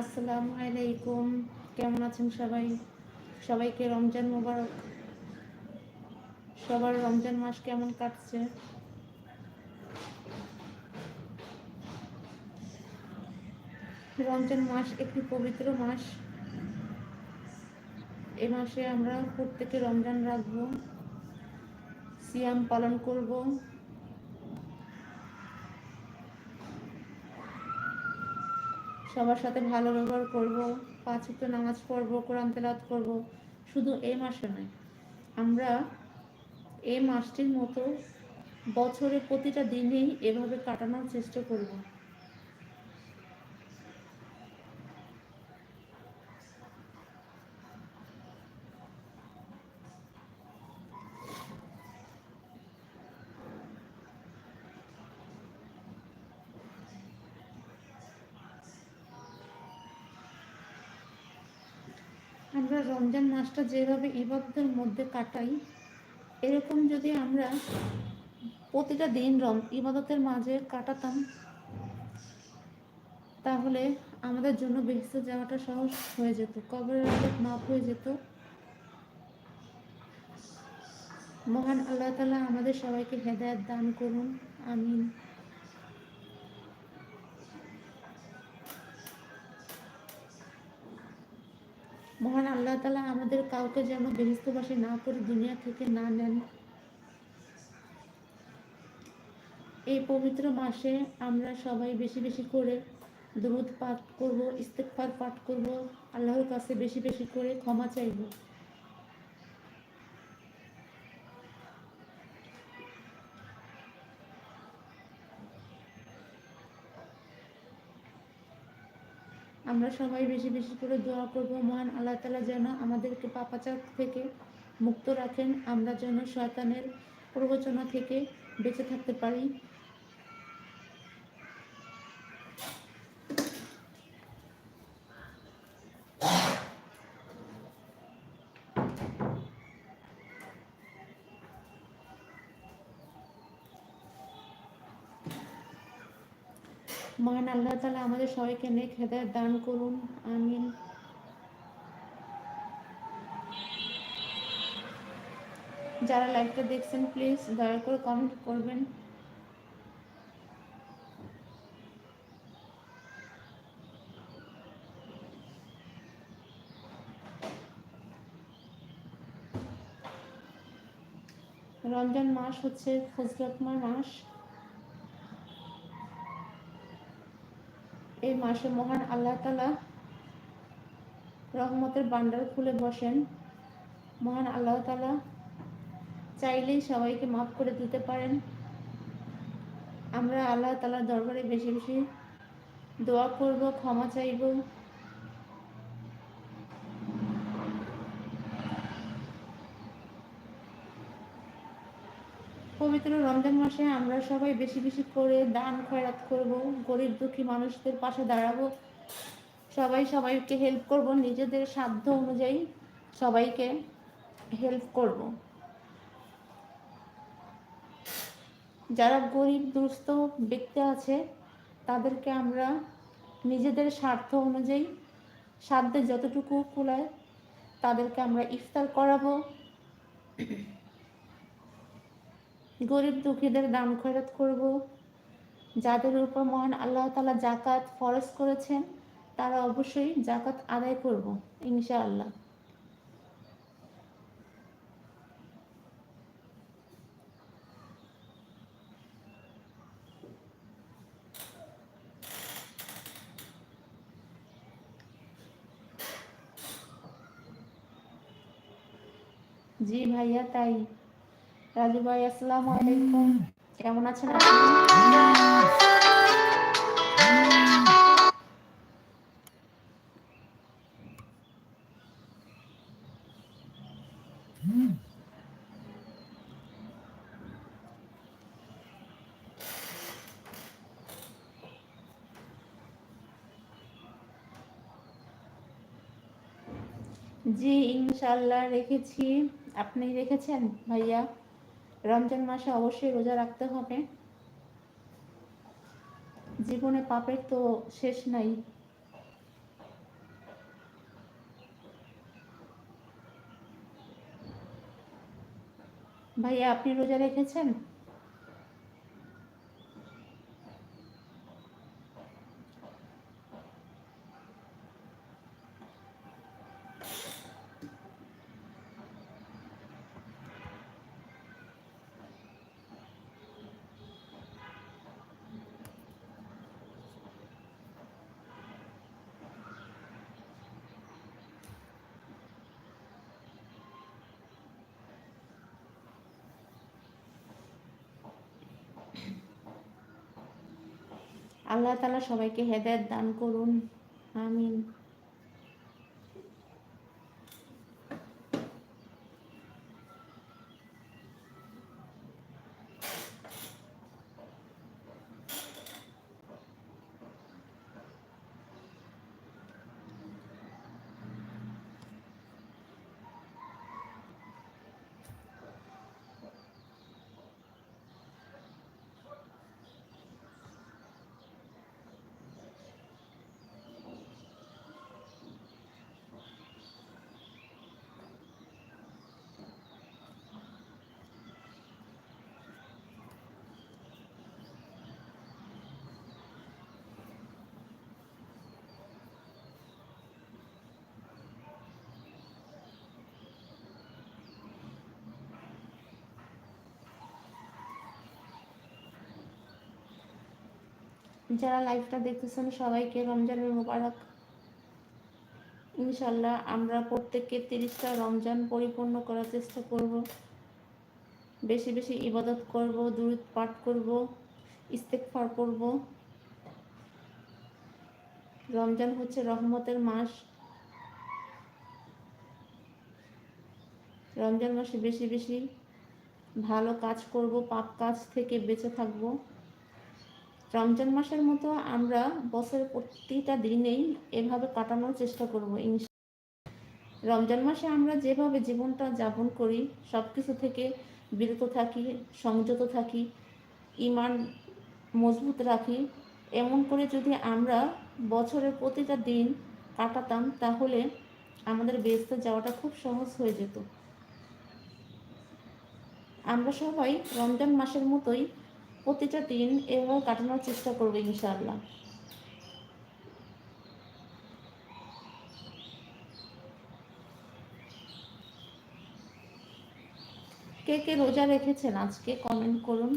আসসালামু আলাইকুম। কেমন আছেন সবাই? সবাইকে রমজান মোবারক। সবার রমজান মাস কেমন কাটছে? রমজান মাস একটি পবিত্র মাস। এ মাসে আমরা প্রত্যেকে রমজান রাখব, সিয়াম পালন করব সবার সাথে ভালো ব্যবহার করব, পাঁচ ওয়াক্ত নামাজ পড়ব, কোরআন তেলাত করব, শুধু এই মাসে নয়। আমরা এই মাসটির মতো বছরের প্রতিটা দিনেই এভাবে কাটানোর চেষ্টা করব আমরা রমজান মাসটা যেভাবে ইবাদতের মধ্যে কাটাই, এরকম যদি আমরা প্রতিটা দিন রম, ইবাদতের মাঝে কাটাতাম, তাহলে আমাদের জন্য বেহেস্তে যাওয়াটা সহজ হয়ে যেত, কবরের আলোক মাফ হয়ে যেত। মহান আল্লাহ তালা আমাদের সবাইকে হেদায়ত দান করুন, আমিন। মহান আল্লাহ তালা আমাদের কাউকে যেন গৃহস্থবাসে না করে দুনিয়া থেকে না নেন। এই পবিত্র মাসে আমরা সবাই বেশি বেশি করে দুধ পাঠ করব ইস্তেকফার পাঠ করব, আল্লাহর কাছে বেশি বেশি করে ক্ষমা চাইব। আমরা সবাই বেশি বেশি করে দোয়া করব, মহান আল্লাহ তালা যেন আমাদেরকে পাপাচার থেকে মুক্ত রাখেন। আমরা যেন শয়তানের প্রবচনা থেকে বেঁচে থাকতে পারি। মহান আল্লাহ তালা আমাদের সবাইকে নেক হেদায়ত দান করুন, আমিন। যারা লাইভটা দেখছেন, প্লিজ দয়া করে কমেন্ট করবেন। রমজান মাস হচ্ছে ফজলতময় মাস। এই মাসে মহান আল্লাহ তালা রহমতের বান্ডার খুলে বসেন। মহান আল্লাহ তালা চাইলেই সবাইকে মাফ করে দিতে পারেন। আমরা আল্লাহ তালার দরবারে বেশি বেশি দোয়া করব, ক্ষমা চাইব। পবিত্র রমজান মাসে আমরা সবাই বেশি বেশি করে দান খয়রাত করব, গরিব দুঃখী মানুষদের পাশে দাঁড়াবো। সবাই সবাইকে হেল্প করব, নিজেদের সাধ্য অনুযায়ী সবাইকে হেল্প করব। যারা গরিব, দুস্থ ব্যক্তি আছে, তাদেরকে আমরা নিজেদের স্বার্থ অনুযায়ী সাধ্যে যতটুকু কুলায় তাদেরকে আমরা ইফতার করাবো। গরিব দুঃখীদের দান খয়রাত করব। যাদের উপর মহান আল্লাহ তালা জাকাত ফরজ করেছেন, তারা অবশ্যই জাকাত আদায় করব, ইনশাআল্লাহ। জি ভাইয়া, তাই। রাজু ভাই আসসালামু আলাইকুম। কেমন আছেন জি ইনশাল্লাহ রেখেছি। আপনি রেখেছেন ভাইয়া? রমজান মাসে অবশ্যই রোজা রাখতে হবে। জীবনে পাপের তো শেষ নাই। ভাইয়া, আপনি রোজা রেখেছেন? আল্লাহ তালা সবাইকে হেদায়ত দান করুন। আমিন। যারা লাইভটা দেখতেছেন, সবাইকে রমজানের মোবারক। ইনশাল্লাহ আমরা প্রত্যেককে তিরিশটা রমজান পরিপূর্ণ করার চেষ্টা করব। বেশি বেশি ইবাদত করব দূরত পাঠ করব ইস্তেকফার করব। রমজান হচ্ছে রহমতের মাস। রমজান মাসে বেশি বেশি ভালো কাজ করব, পাপ কাজ থেকে বেঁচে থাকব। রমজান মাসের মতো আমরা বছরের প্রতিটা দিনেই এভাবে কাটানোর চেষ্টা করব রমজান মাসে আমরা যেভাবে জীবনটা যাপন করি সব কিছু থেকে বিরত থাকি, সংযত থাকি, ইমান মজবুত রাখি, এমন করে যদি আমরা বছরের প্রতিটা দিন কাটাতাম, তাহলে আমাদের বেসতে যাওয়াটা খুব সহজ হয়ে যেত। আমরা সবাই রমজান মাসের মতোই প্রতিটা দিন এভাবে কাটানোর চেষ্টা করবে ইনশাআল্লাহ। কে কে রোজা রেখেছেন আজকে? কমেন্ট করুন।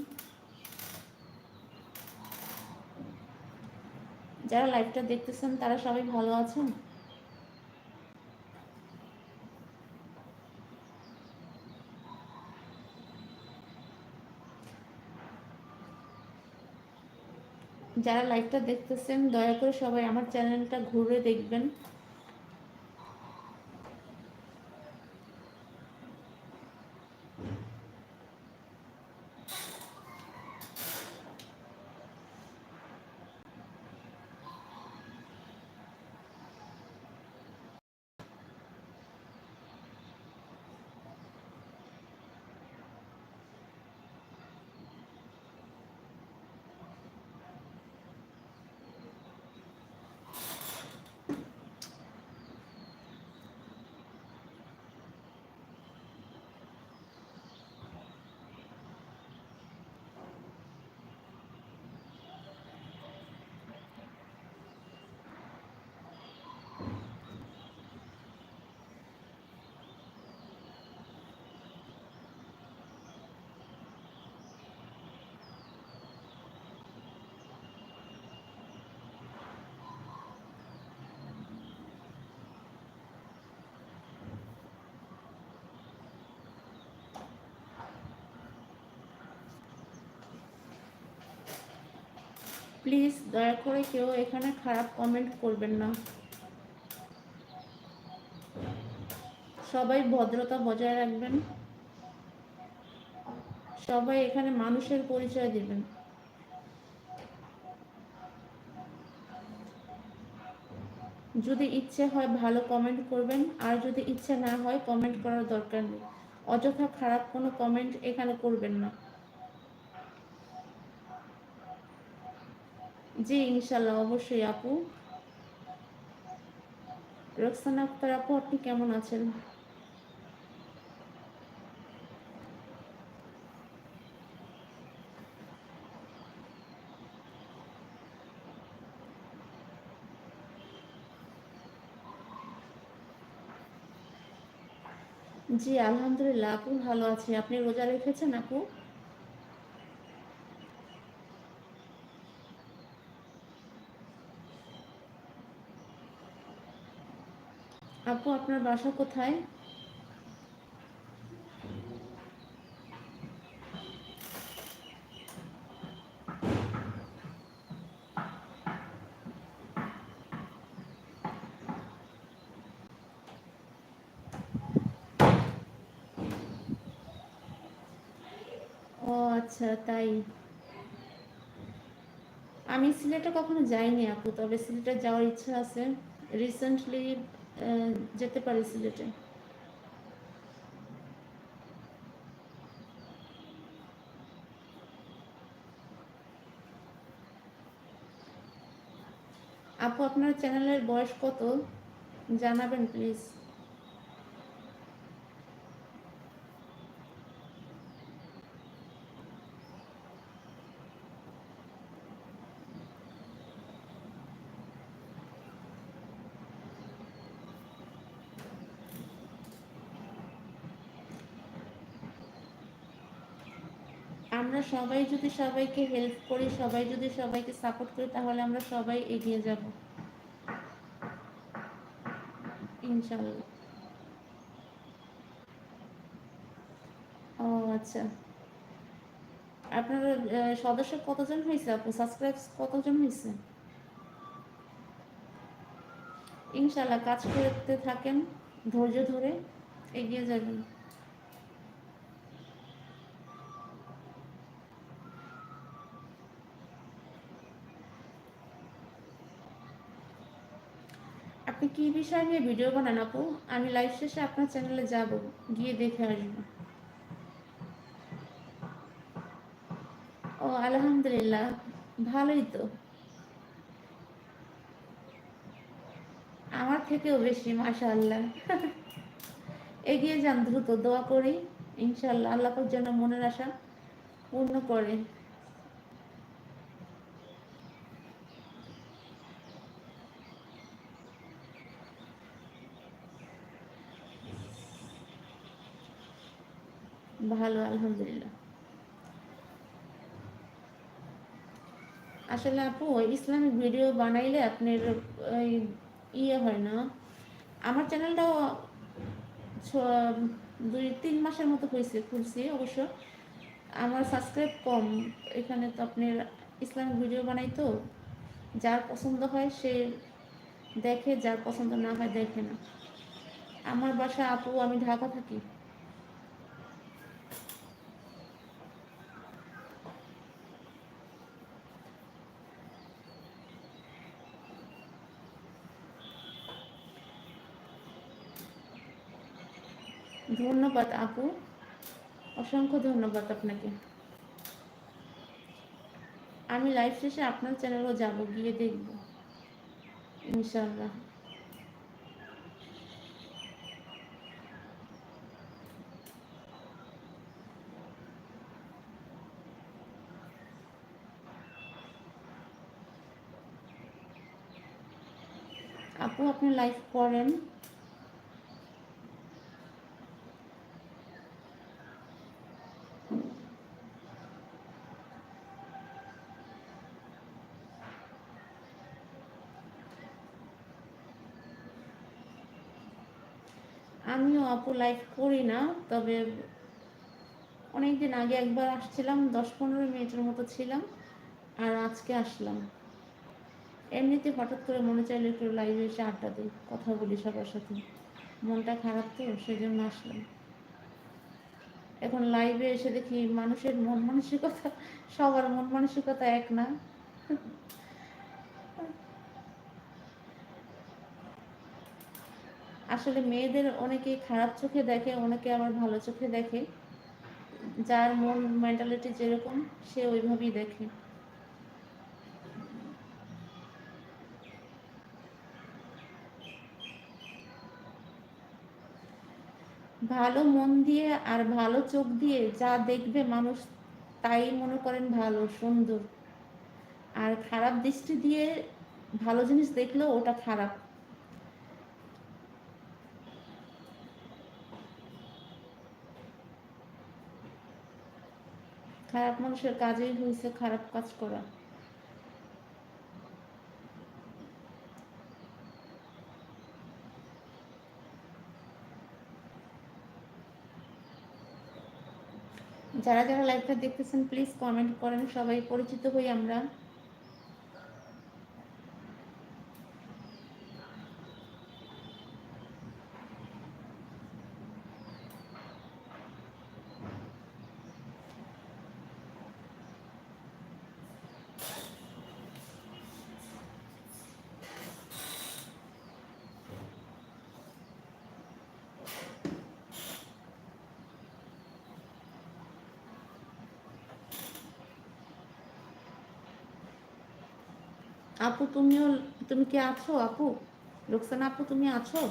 যারা লাইভটা দেখতেছেন, তারা সবাই ভালো আছেন? যারা লাইভটা দেখতেছেন দয়া করে সবাই আমার চ্যানেলটা ঘুরে দেখবেন। প্লিজ দয়া করে কেউ এখানে খারাপ কমেন্ট করবেন না। সবাই ভদ্রতা বজায় রাখবেন। সবাই এখানে মানুষের পরিচয় দিবেন। যদি ইচ্ছে হয় ভালো কমেন্ট করবেন, আর যদি ইচ্ছে না হয় কমেন্ট করার দরকার নেই। অযথা খারাপ কোনো কমেন্ট এখানে করবেন না। জি ইনশাল্লাহ অবশ্যই আপু। রোকসানা আক্তার আপু, আপনি কেমন আছেন? জি, আলহামদুলিল্লাহ, আপু ভালো আছি। আপনি রোজা রেখেছেন, আপু? আপু, আপনার বাসা কোথায়? ও আচ্ছা তাই। আমি সিলেটে কখনো যাইনি আপু, তবে সিলেটে যাওয়ার ইচ্ছা আছে। রিসেন্টলি যেতে পারি সিলেটে। আপু আপনার চ্যানেলের বয়স কত? জানাবেন প্লিজ আমরা সবাই যদি সবাইকে হেল্প করি, সবাই যদি সবাইকে সাপোর্ট করি, তাহলে আমরা সবাই এগিয়ে যাব। ইনশাল্লাহ ও আচ্ছা। আপনার সদস্য কতজন হয়েছে আপু? সাবস্ক্রাইব কতজন হয়েছে? ইনশাল্লাহ কাজ করতে থাকেন, ধৈর্য ধরে এগিয়ে যাবেন। কি বিষয় নিয়ে ভিডিও বানান আপু? আমি লাইভ শেষে আপনার চ্যানেলে যাব, গিয়ে দেখে আসব। ও, আলহামদুলিল্লাহ, ভালোই তো। আমার থেকেও বেশি, মাশাআল্লাহ। এগিয়ে যান, দ্রুত দোয়া করি ইনশাল্লাহ আল্লাহ যেন মনের আশা পূর্ণ করে। ভালো, আলহামদুলিল্লাহ। আসলে আপু ইসলামিক ভিডিও বানাইলে আপনার ইয়ে হয় না। আমার চ্যানেলটাও দুই, তিন মাসের মতো হয়েছে, খুলছি অবশ্য। আমার সাবস্ক্রাইব কম, এখানে তো আপনার ইসলামিক ভিডিও বানাই তো। যার পছন্দ হয় সে দেখে, যার পছন্দ না হয় দেখে না। আমার বাসা আপু, আমি ঢাকা থাকি। ধন্যবাদ আপু। অসংখ্য ধন্যবাদ আপনাকে। আমি লাইভ শেষে আপনার চ্যানেলও যাব, গিয়ে দেখব। ইনশাল্লাহ আপু, আপনি লাইভ করেন। আমিও আপু লাইভ করি না, তবে অনেকদিন আগে একবার আসছিলাম, দশ পনেরো মিনিটের মতো ছিলাম, আর আজকে আসলাম। এমনিতে হঠাৎ করে মনে চাইলে একটু লাইভে এসে আড্ডা দিই, কথা বলি সবার সাথে। মনটা খারাপ তো সেই জন্য আসলাম। এখন লাইভে এসে দেখি মানুষের মন মানসিকতা, সবার মন মানসিকতা এক না। আসলে মেয়েদের অনেকে খারাপ চোখে দেখে, অনেকে আবার ভালো চোখে দেখে। যার মন মেন্টালিটি যেরকম, সে ওইভাবেই দেখে। ভালো মন দিয়ে আর ভালো চোখ দিয়ে যা দেখবে মানুষ, তাই মনে করেন ভালো, সুন্দর। আর খারাপ দৃষ্টি দিয়ে ভালো জিনিস দেখলেও ওটা খারাপ। খারাপ মানুষের কাজেই হয়েছে খারাপ কাজ করা। যারা যারা লাইভটা দেখতেছেন প্লিজ কমেন্ট করেন। সবাই পরিচিত হই আমরা। আপু তুমিও তুমি কি আছো আপু? লোকসান আপু তুমি আছো?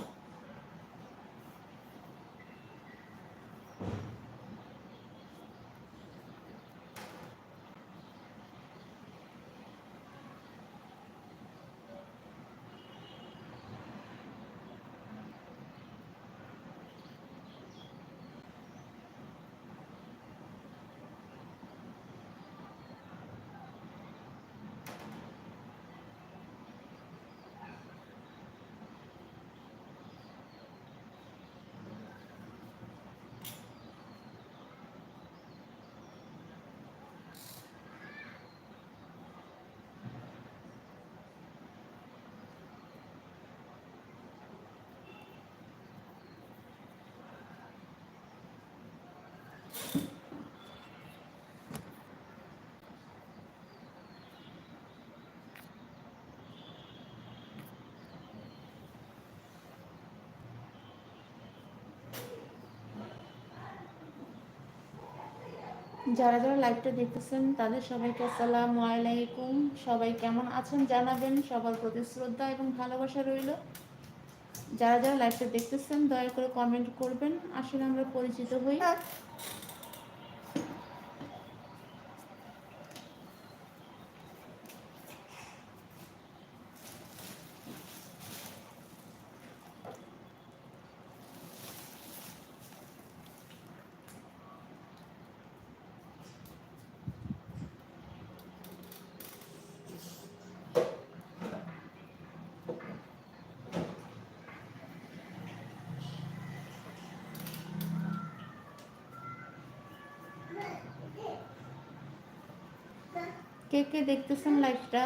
যারা যারা লাইভটা দেখতেছেন, তাদের সবাইকে আসসালাম আলাইকুম। সবাই কেমন আছেন জানাবেন। সবার প্রতি শ্রদ্ধা এবং ভালোবাসা রইল। যারা যারা লাইভটা দেখতেছেন, দয়া করে কমেন্ট করবেন। আসলে আমরা পরিচিত হই। কে কে দেখতেছেন লাইভটা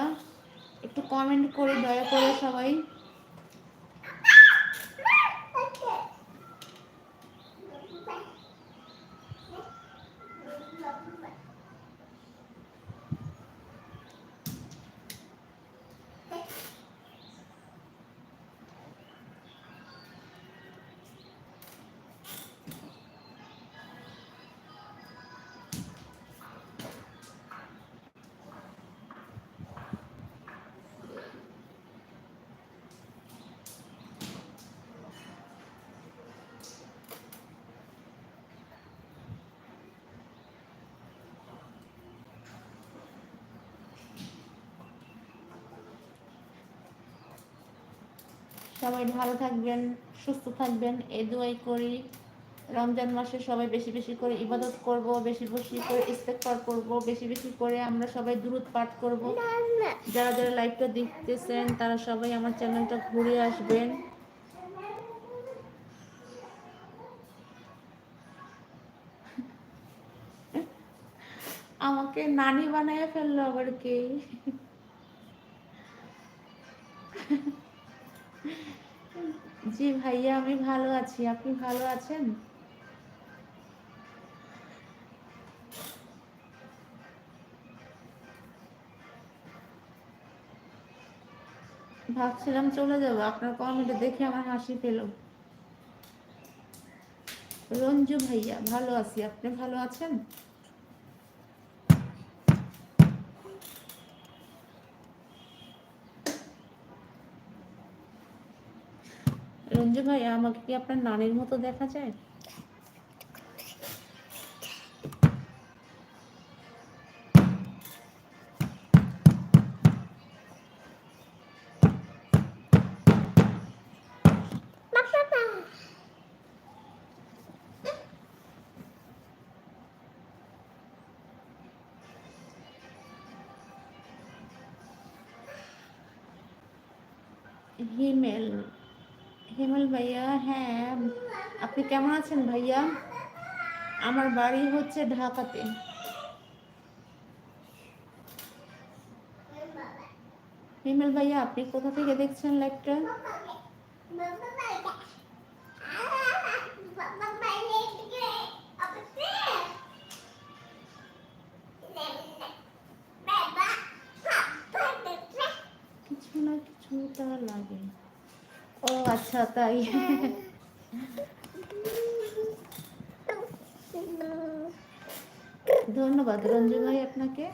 একটু কমেন্ট করে দয়া করে সবাই। সবাই ভালো থাকবেন, সুস্থ থাকবেন। এই দোয়াই করি। রমজান মাসে সবাই বেশি বেশি করে ইবাদত করব, বেশি বেশি করে ইস্তেকবার করব, বেশি বেশি করে আমরা সবাই দূরত পাঠ করব। যারা যারা লাইভটা দেখতেছেন, তারা সবাই আমার চ্যানেলটা ঘুরে আসবেন। আমাকে নানি বানায় ফেলল আবার কে? জি ভাইয়া, আমি ভালো আছি। আপনি ভালো আছেন? ভাবছিলাম চলে যাব, আপনার কমেন্টে দেখে আমার হাসি পেল। রঞ্জু ভাইয়া, ভালো আছি। আপনি ভালো আছেন? ভাই আমাকে কি আপনার নানির মতো দেখা যায়? হিমেল। হিমেল ভাইয়া হ্যাঁ। আপনি কেমন আছেন ভাইয়া? আমার বাড়ি হচ্ছে ঢাকাতে। হিমেল ভাইয়া, আপনি কোথা থেকে দেখছেন লাইভটা আচ্ছা তাই। ধন্যবাদ রঞ্জু ভাই আপনাকে।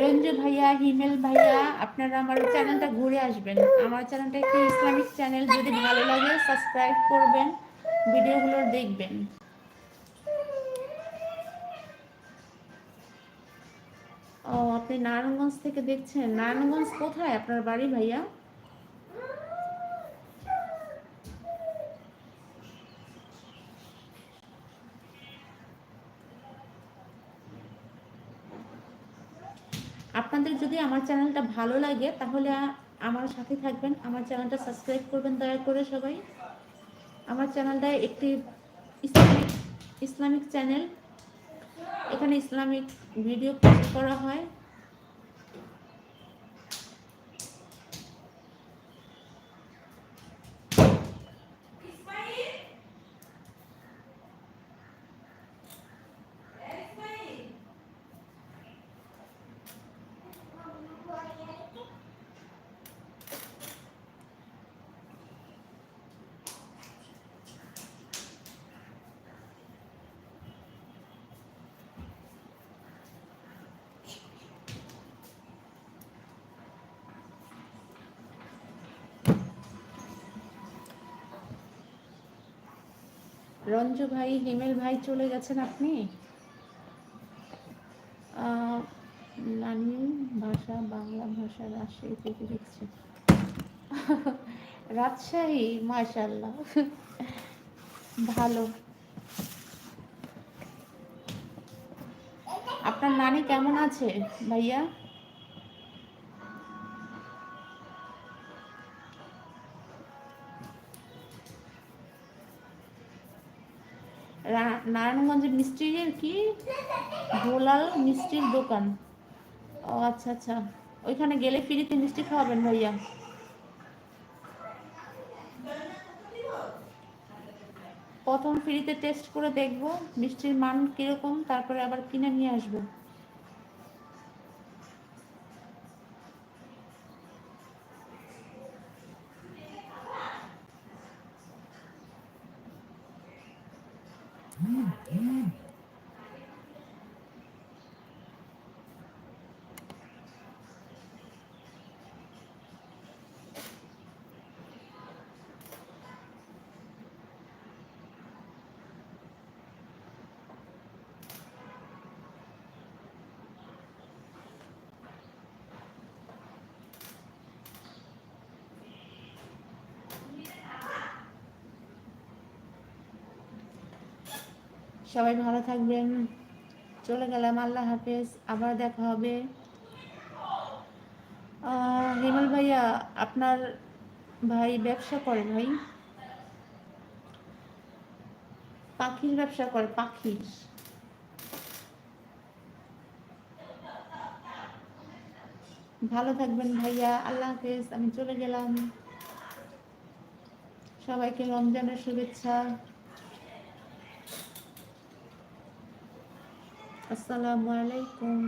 রঞ্জু ভাইয়া, হিমেল ভাইয়া, আপনারা আমার চ্যানেলটা ঘুরে আসবেন। আমার চ্যানেলটা একটি ইসলামিক চ্যানেল, যদি ভালো লাগে সাবস্ক্রাইব করবেন, ভিডিওগুলো দেখবেন। আপনি নারায়ণগঞ্জ থেকে দেখছেন। নারায়ণগঞ্জ কোথায় আপনার বাড়ি ভাইয়া? আপনাদের যদি আমার চ্যানেলটা ভালো লাগে, তাহলে আমার সাথে থাকবেন। আমার চ্যানেলটা সাবস্ক্রাইব করবেন দয়া করে সবাই। আমার চ্যানেলটা একটি ইসলামিক ইসলামিক চ্যানেল। এখানে ইসলামিক ভিডিও পোস্ট করা হয়। রঞ্জু ভাই, হিমেল ভাই চলে গেছেন আপনি? ভাষা, বাংলা ভাষা রাজশাহী থেকে রাজশাহী মাশাল্লাহ ভালো। আপনার নানি কেমন আছে ভাইয়া? নারায়ণগঞ্জে মিষ্টির কি? ভোলাল মিষ্টির দোকান। ও আচ্ছা আচ্ছা। ওইখানে গেলে ফ্রিতে মিষ্টি খাওয়াবেন ভাইয়া। প্রথম ফ্রিতে টেস্ট করে দেখব, মিষ্টির মান কীরকম, তারপরে আবার কিনে নিয়ে আসব। সবাই ভালো থাকবেন। চলে গেলাম, আল্লাহ হাফেজ। আবার দেখা হবে। হিমেল ভাইয়া, আপনার ভাই ব্যবসা করে ভাই? পাখির ব্যবসা করে, পাখির। ভালো থাকবেন ভাইয়া, আল্লাহ হাফেজ। আমি চলে গেলাম। সবাইকে রমজানের শুভেচ্ছা। আসসালামু আলাইকুম।